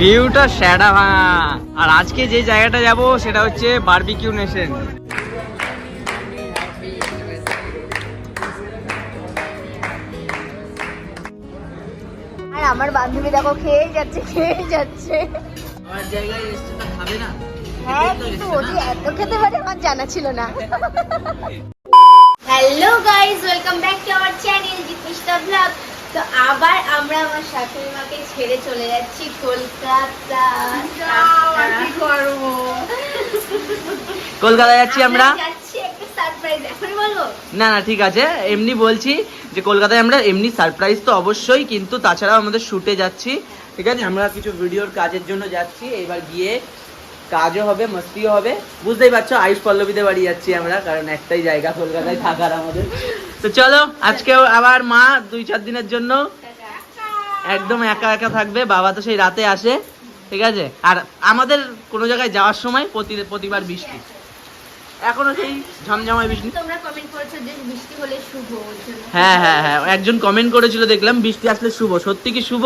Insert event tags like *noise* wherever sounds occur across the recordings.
ভিউটা শ্যাডা ভাঙা আর আজকে যে জায়গাটা যাব সেটা হচ্ছে বারবিকিউ নেশন আর আমার বান্ধবী দেখো খেয়ে যাচ্ছে খেয়ে যাচ্ছে। আমার জায়গায় খাবে না? হ্যাঁ কিন্তু ওটি এত খেতে পারে আমার জানা ছিল না। Hello guys welcome back to তো আবার আমরা আমার শাশুড়ি মাকে ছেড়ে চলে যাচ্ছি কলকাতা। কলকাতা যাচ্ছি আমরা যাচ্ছি একটা সারপ্রাইজ এখনই বলব? না না ঠিক আছে এমনি বলছি যে কলকাতায় আমরা এমনি সারপ্রাইজ তো অবশ্যই কিন্তু তাছাড়াও আমাদের শুটে যাচ্ছি ঠিক আছে? আমরা কিছু ভিডিওর কাজের জন্য যাচ্ছি এবার গিয়ে কাজও হবে মস্তিও হবে। বুঝতেই পারছ আয়ুষ পল্লবীতে বাড়ি যাচ্ছি আমরা কারণ একটাই জায়গা কলকাতায় থাকার আমাদের। তো চলো আজকেও আবার মা দুই চার দিনের জন্য একদম একা একা থাকবে বাবা তো সেই রাতে আসে ঠিক আছে? আর আমাদের কোনো জায়গায় যাওয়ার সময় প্রতি প্রতিবার বৃষ্টি। এখনও সেই ঝমঝমায় বৃষ্টি। তোমরা কমেন্ট করেছ যে বৃষ্টি হলে শুভ হ্যাঁ হ্যাঁ হ্যাঁ একজন কমেন্ট করেছিল দেখলাম বৃষ্টি আসলে শুভ। সত্যি কি শুভ?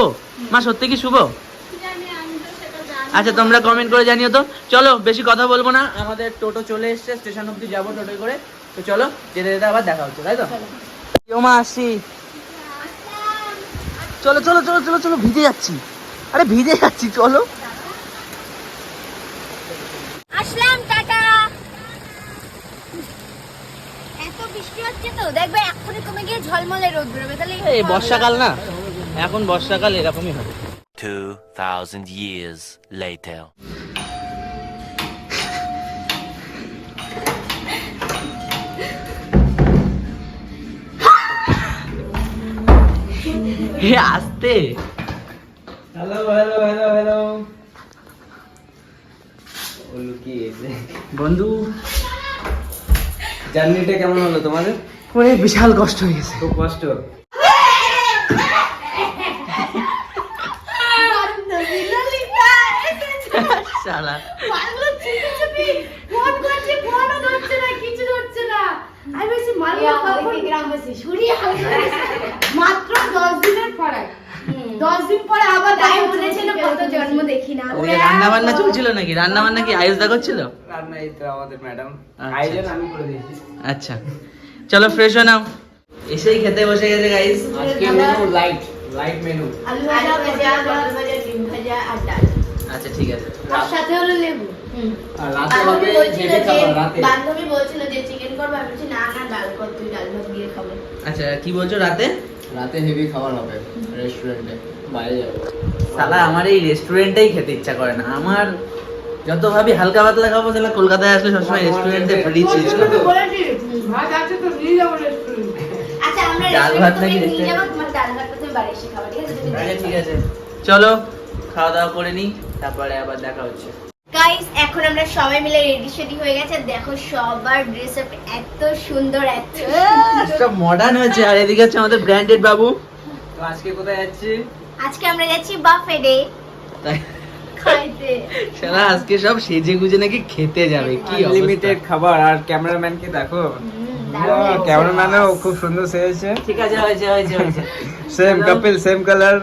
মা সত্যি কি শুভ জানি আমি তো সেটা জানি আচ্ছা তোমরা কমেন্ট করে জানিও তো। চলো বেশি কথা বলব না। আমাদের টোটো চলে এসছে স্টেশন অব্দি যাব টোটো করে। তো চলো যেতে যেতে আবার দেখা হচ্ছে তাই তো? ও মা আসছি চলো চলো চলো চলো চলো ভিজে যাচ্ছি। আরে ভিজে যাচ্ছি চলো। আসলাম টাটা। এত বৃষ্টি হচ্ছে তো দেখবে এক্ষুনি কমে গিয়ে ঝলমলে রোদ বেরোবে তাহলে এই বর্ষাকাল না? এখন বর্ষাকাল এরকমই হবে। 2,000 years later. আসতে। হ্যালো হ্যালো হ্যালো হ্যালো বন্ধু। জার্নিটা কেমন হলো তোমাদের? ওরে বিশাল কষ্ট হয়ে গেছে। খুব কষ্ট। শালা। মাত্র দশ দিনের পড়ায়। দশ দিন পরে আবার তাই বলেছিল কত জন্ম দেখি না। ওদিকে রান্না বান্না চলছিল নাকি? রান্না বান্না কি আয়ুষ দা করছিল? রান্না এই তো আমাদের ম্যাডাম। আচ্ছা। আয়োজন আমি করে দিয়েছি। আচ্ছা। চলো ফ্রেশ হয়ে নাও। এসেই খেতে বসে গেছে গাইস আজকে মেনু লাইট লাইট মেনু আলু আলু ভাজা পটল ভাজা আচ্ছা ঠিক আছে। তার সাথে হলো লেবু। আর রাতে বান্ধবী হবে হেভি খাবার রাতে? বান্ধবী বলছিল যে চিকেন করব আমি বলছি না না ডাল কর তুই ডাল ভাত দিয়ে খাব। আচ্ছা কি বলছো রাতে? রাতে হেভি খাবার হবে রেস্টুরেন্টে বাইরে যাব। সালা আমার এই রেস্টুরেন্টেই খেতে ইচ্ছা করে না। আমার যত ভাবি হালকা পাতলা খাব তাহলে কলকাতায় আসলে সবসময় রেস্টুরেন্টে রিচ রিচ খাব ভাত আছে তো নিয়ে যাব রেস্টুরেন্টে আচ্ছা আমরা ডাল ভাত নাকি ডাল তুমি বাড়ি এসে ঠিক আছে? আচ্ছা ঠিক আছে। চলো খাওয়া দাওয়া করে নিই তারপরে আবার দেখা হচ্ছে। গাইস এখন আমরা সবাই মিলে রেডি সেডি হয়ে গেছে। দেখো সবার ড্রেস আপ এত সুন্দর এত সব মডার্ন হয়েছে আর এদিকে হচ্ছে আমাদের ব্র্যান্ডেড বাবু। তো আজকে কোথায় যাচ্ছি? আজকে আমরা যাচ্ছি বাফেডে খাইতে। শালা আজকে সব সেজে গুজে নাকি খেতে যাবে কি লিমিটেড খাবার আর ক্যামেরাম্যানকে দেখো? দারুণ ক্যামেরাম্যানও খুব সুন্দর সেজেছে। ঠিক আছে হয়েছে হয়েছে হয়েছে। সেম কাপল সেম কালার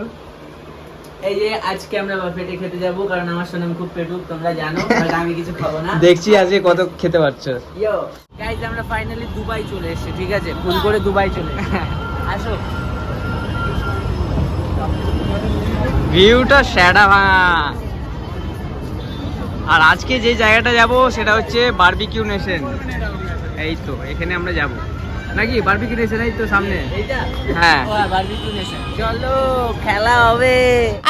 এই যে আজকে আমরা বাফেটে খেতে যাব কারণ আমার সোনাম খুব পেটুক তোমরা জানো but আমি কিছু খাব না। দেখছি আজকে কত খেতে পারছ। ইয়ো গাইজ আমরা ফাইনালি দুবাই চলে এসেছি ঠিক আছে? ফুল করে দুবাই চলে আসো। ভিউটা শ্যাডা ভাঙা আর আজকে যে জায়গাটা যাব সেটা হচ্ছে বারবিকিউ নেশন এই তো এখানে আমরা যাব। নাকি বারবিকিউ নেশন এই তো সামনে? হ্যাঁ। চলো খেলা হবে।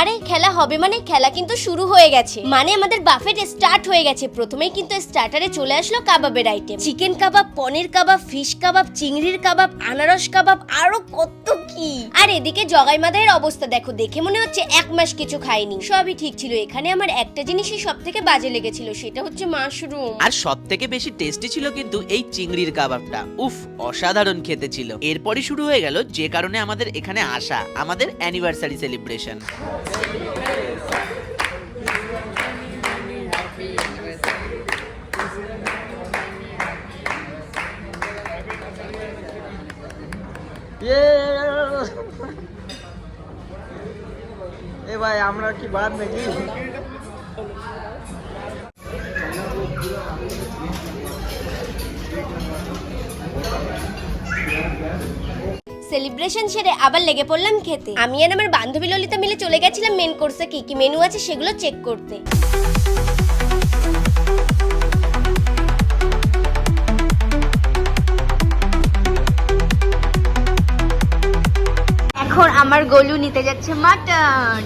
আরে খেলা হবে মানে খেলা কিন্তু শুরু হয়ে গেছে। মানে আমাদের বাফেট স্টার্ট হয়ে গেছে। প্রথমেই কিন্তু স্টার্টারে চলে আসলো কাবাবের item chicken kebab paneer kebab fish kebab চিংড়ির কাবাব আনারস কাবাব আরও কত কি। আর এদিকে জগাই মাদাইয়ের অবস্থা দেখো দেখে মনে হচ্ছে এক মাস কিছু খাইনি সবই ঠিক ছিল। এখানে আমার একটা জিনিসই সব থেকে বাজে লেগেছিল সেটা হচ্ছে মাশরুম আর সব থেকে বেশি টেস্টি ছিল কিন্তু এই চিংড়ির কাবাবটা। উফ অসাধারণ। খেতে ছিল। এরপরই শুরু হয়ে গেল যে কারণে আমাদের এখানে আসা, আমাদের অ্যানিভার্সারি সেলিব্রেশন এ ভাই, আমরা কি বাদ নাকি? সেলিব্রেশন সেরে আবার লেগে পড়লাম খেতে। আমি আর আমার বান্ধবী ললিতা মিলে চলে গেছিলাম মেন কোর্সে কি কি মেনু আছে সেগুলো চেক করতে। এখন আমার গলু নিতে যাচ্ছে মাটন।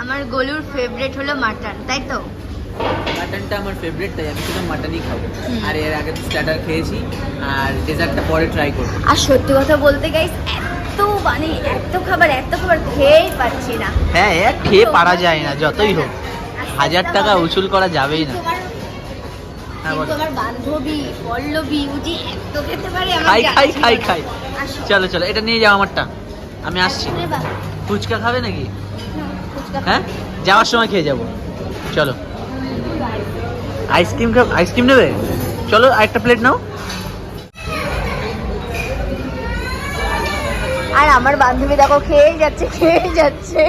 আমার গলুর ফেভারিট হলো মাটন, তাই তো? মাটনটা আমার ফেভারিট তাই আমি শুধু মাটনই খাব। আর এর আগে তো স্টার্টার খেয়েছি আর ডেজার্টটা পরে ট্রাই করব। আর সত্যি কথা বলতে গাইস এত মানে এত খাবার এত খাবার খেয়েই পাচ্ছি না। হ্যাঁ এক খেয়ে পারা যায় না যতই হোক। হাজার টাকা উসুল করা যাবেই না। হ্যাঁ, বলো। আমার বান্ধবী পল্লবী উজি এত খেতে পারে আমার খাই খাই খাই খাই। চলো চলো এটা নিয়ে যাও আমারটা। আমি আসছি। ফুচকা খাবে নাকি? হ্যাঁ? যাওয়ার সময় খেয়ে যাব। চলো। আইসক্রিম খাব আইসক্রিম নেবে? চলো আরেকটা প্লেট নাও। আর আমার বান্ধবী দেখো খেয়েই যাচ্ছে খেয়েই যাচ্ছে।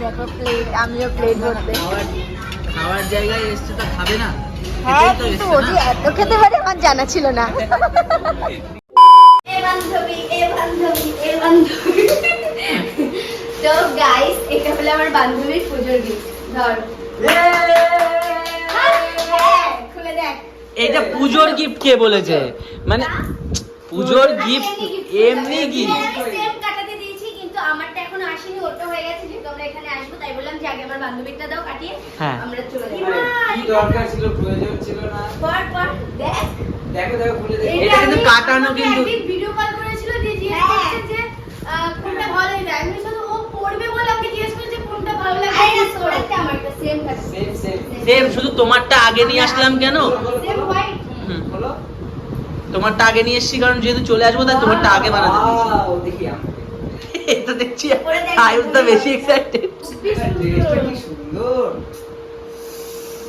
দেখো প্লেট আমিও প্লেট ধরতে। খাওয়ার খাওয়ার জায়গায় এসছে তো খাবে না। হ্যাঁ কিন্তু এত খেতে পারে আমার জানা ছিল না। বান্ধবী এ বান্ধবী এ বান্ধবী। তো গাইস এটা হলো আমার বান্ধবীর পুজোর গিফট ধর। এটা পুজোর গিফট কে বলেছে? মানে পুজোর গিফট এমনি গিফট সেম কাটাতে দিয়েছি কিন্তু আমারটা এখনও আসেনি ওটা হয়ে গেছে যেহেতু আমরা এখানে আসব তাই বললাম যে আগে আমার বান্ধবীটা দাও কাটিয়ে হ্যাঁ। আমরা চলে যাব। কি দরকার ছিল প্রয়োজন ছিল না। পর পর দেখ। দেখো দেখো খুলে দেখো। এটা কিন্তু কাটানো কিন্তু। ভিডিও কল করেছিল যে জিজ্ঞেস। যে কোনটা ভালো লাগে আমি শুধু ও পড়বে বলে আমাকে জিজ্ঞেস সেম শুধু তোমারটা আগে নিয়ে আসলাম কেন? তোমারটা আগে নিয়ে এসছি কারণ যেহেতু চলে আসব তাই তোমারটা আগে বানাতে দেখি *laughs* এটা দেখছি আয়ুষটা বেশি এক্সাইটেড কি সুন্দর।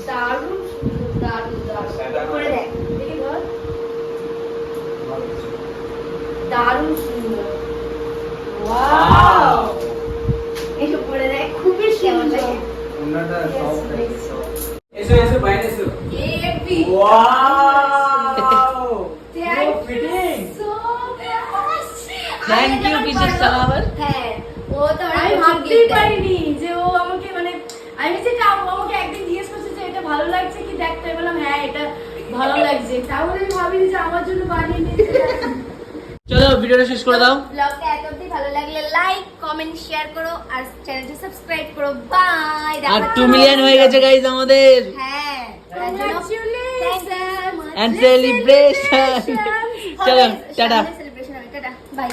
দারুণ সুন্দর, দারুণ দারুণ। করে দেখ দেখি ধর। দারুণ সুন্দর। ওয়াও একটু করে দেখ খুবই কেমন সুন্দর লাগে ওনাটা Yes, সব yes. এসো এসো বাইরে এসো। Wow fitting. থ্যাংক ইউ কিসের সালাবার হ্যাঁ ও তো আমি ভাবতেই পারিনি যে ও আমাকে মানে আমি যেটা আমাকে একদিন জিজ্ঞেস করছে যে এটা ভালো লাগছে কি দেখতে? বললাম হ্যাঁ এটা ভালো লাগছে। তাহলে আমি ভাবিনি যে আমার জন্য বানিয়ে নিয়েছে। চলো ভিডিওটা শেষ করে দাও। ব্লগটা এত অবধি ভালো লাগলে লাইক কমেন্ট শেয়ার করো আর চ্যানেলটি সাবস্ক্রাইব করো। বাই আর 2 মিলিয়ন হয়ে গেছে গাইস আমাদের। হ্যাঁ কংগ্রাচুলেশন এন্ড সেলিব্রেশন চলো টাটা সেলিব্রেশন টাটা বাই